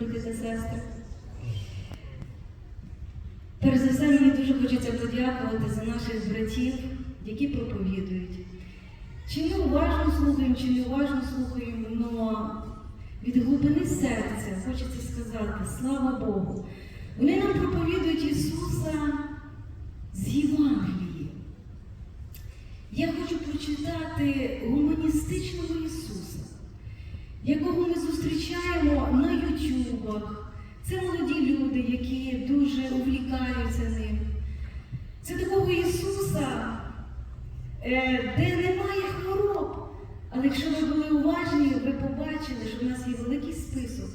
брати та сестри. Перш за все, мені дуже хочеться подякувати за наших братів, які проповідують. Чи ми уважно слухаємо, чи не уважно слухаємо, але від глибини серця хочеться сказати, слава Богу. Вони нам проповідують Ісуса з Євангелії. Я хочу прочитати гуманістичного Ісуса, якого ми зустрічаємо на Ютубах. Це молоді люди, які дуже увлікаються ним. Це такого Ісуса, е, де немає хвороб. Але якщо ви були уважні, ви побачили, що в нас є великий список,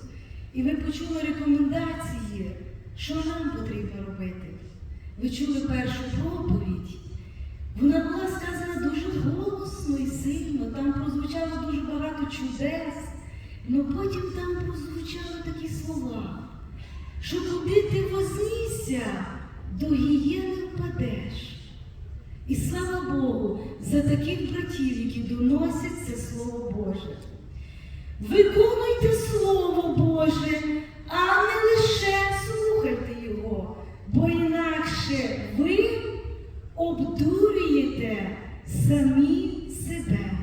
і ви почули рекомендації, що нам потрібно робити. Ви чули першу проповідь. Вона була сказана дуже голосно і сильно, там прозвучало дуже багато чудес, але потім там прозвучали такі слова, що куди ти вознісся, до гієни впадеш. І слава Богу за таких братів, які доносять це Слово Боже. Виконуйте Слово Боже, а не лише слухайте Його, бо інакше ви обдурюєте самі себе.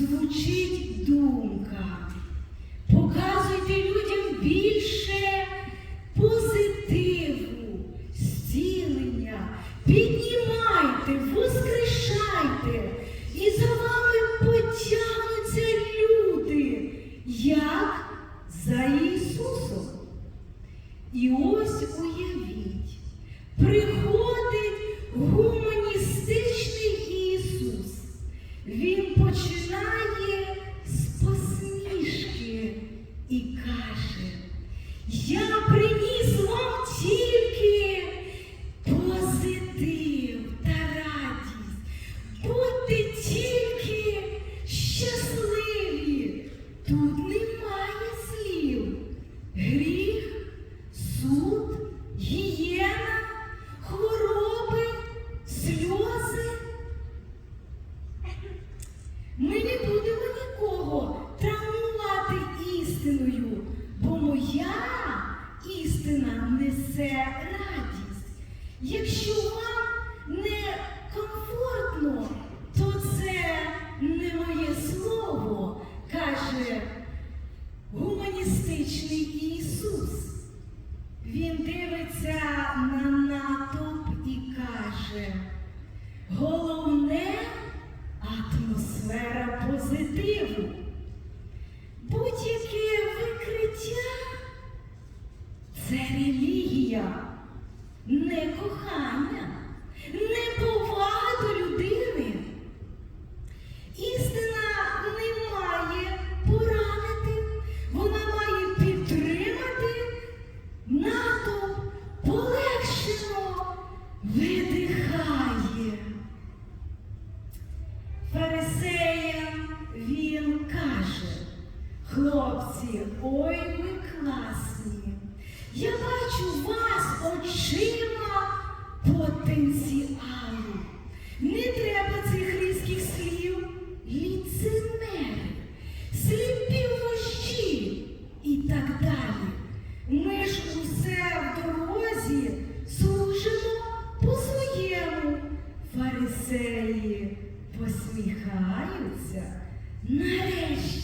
Звучить думка. Якщо хлопці, ой ви класні. Я бачу вас очима потенціалу. Не треба цих різких слів, ліцемери, сліпі вожі і так далі. Ми ж усе в дорозі служимо по-своєму. Фарисеї посміхаються. Нарешті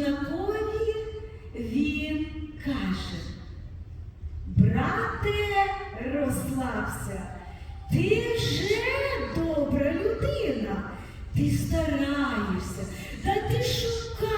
Багатому юнакові він каже, брате, розслабся, ти вже добра людина, ти стараєшся, та ти шукаєш,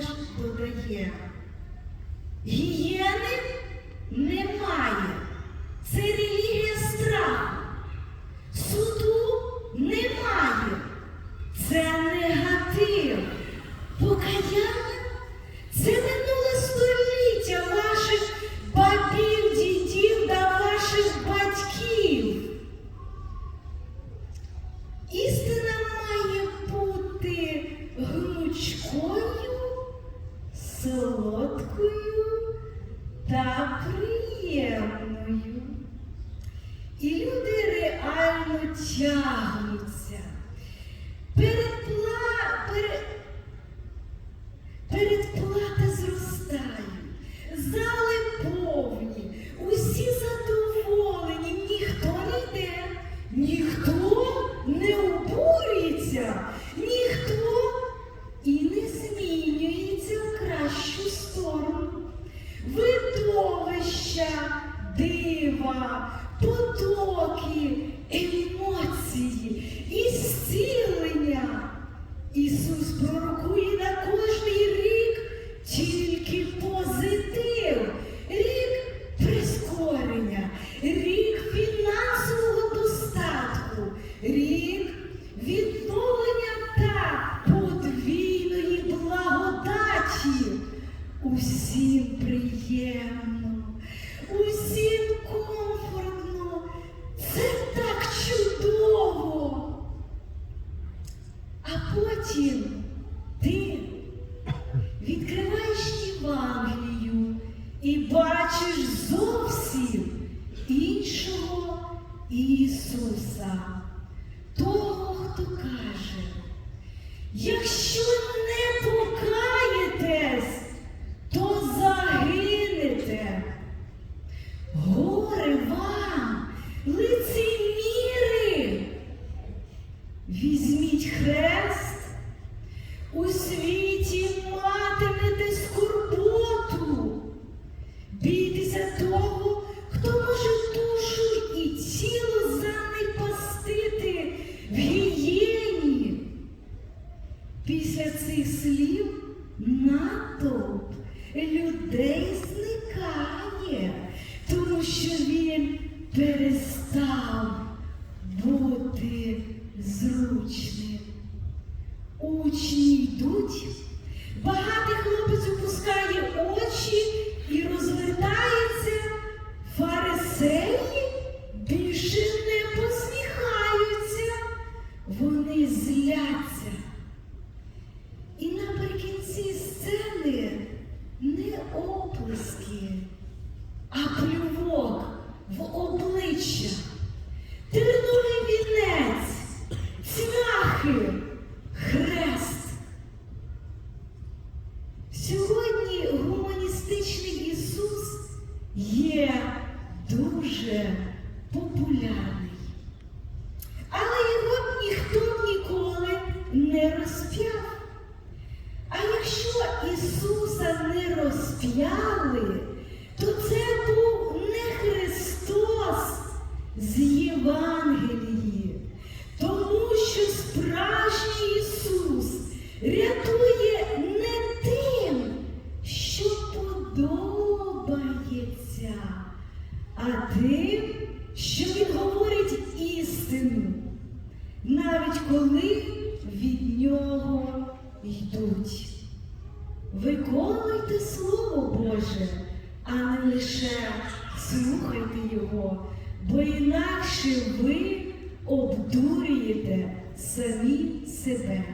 також додає. Гієни немає. Це релігія страху. Суду немає. Це не тягнуться. що не покажеш. зал бути зручним. Учні йдуть. Ісус є дуже популярним. до від нього йдуть. Виконуйте Слово Боже, а не лише слухайте Його, бо інакше ви обдурюєте самі себе.